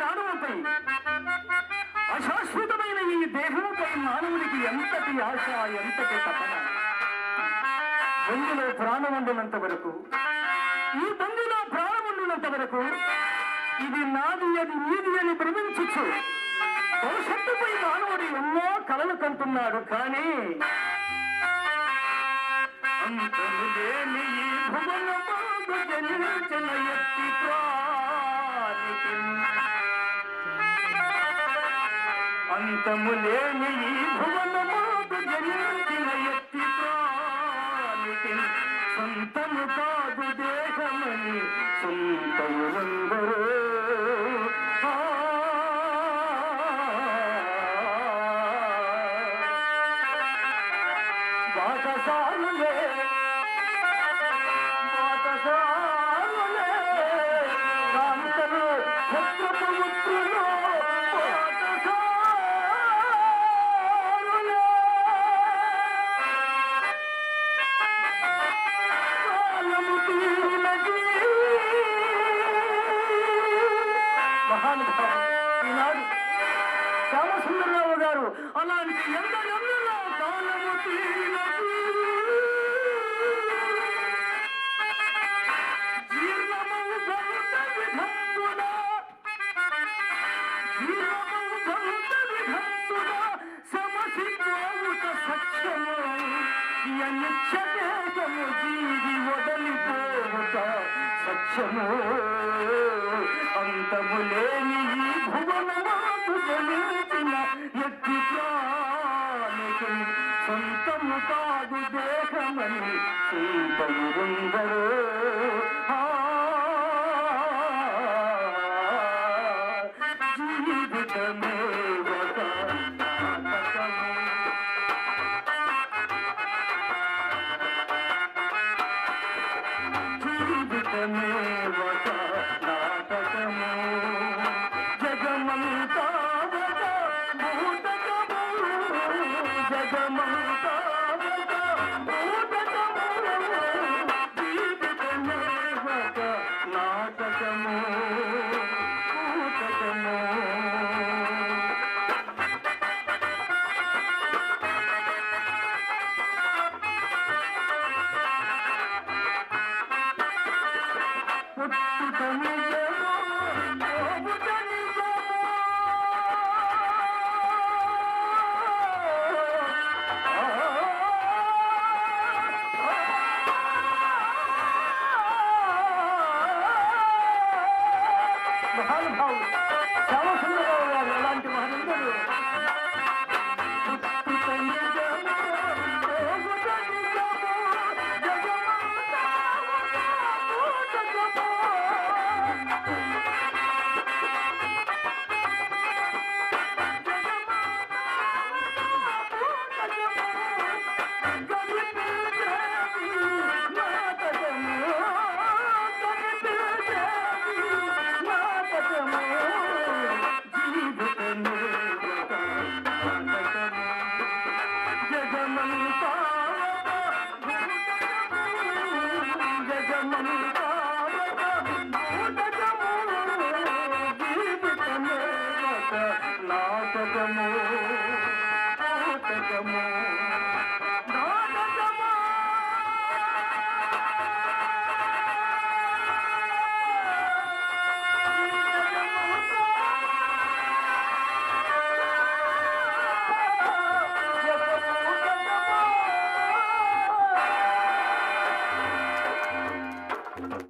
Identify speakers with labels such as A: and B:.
A: ప్రాణముపై అశాశ్వతమైన ఈ దేహముపై మానవునికి ఎంతటి ఆశ ఎంతటి తపన? బొంగులో ప్రాణం ఉండినంత వరకు ఈ బొంగులో ప్రాణం ఉండినంత వరకు ఇది నాది అది నీది అని భ్రమించచ్చు భవిష్యత్తుపై మానవుడు ఎన్నో కలలు కంటున్నాడు కానీ అంతము లేని ఈ ఎత్తి ప్రాణికి. అంతము లేని ఈ భువనమాకు జన్మించిన ఎత్తి ప్రాణికి సొంతము కాదు దేహమని సొంతములందరూ. బాటసారులే బాటసారులే విధంబున గారు. అలాంటి విధంబున సమసిపోవుట సత్యము యనిచ్చదేగము జీవి వదలిపోతా సత్యము. అంతము లేని ఈ భువనమాకు జనించిన ఎత్తి ప్రాణికి. సొంతము కాదు దేహమని చింతముందరో జీవితమే में money.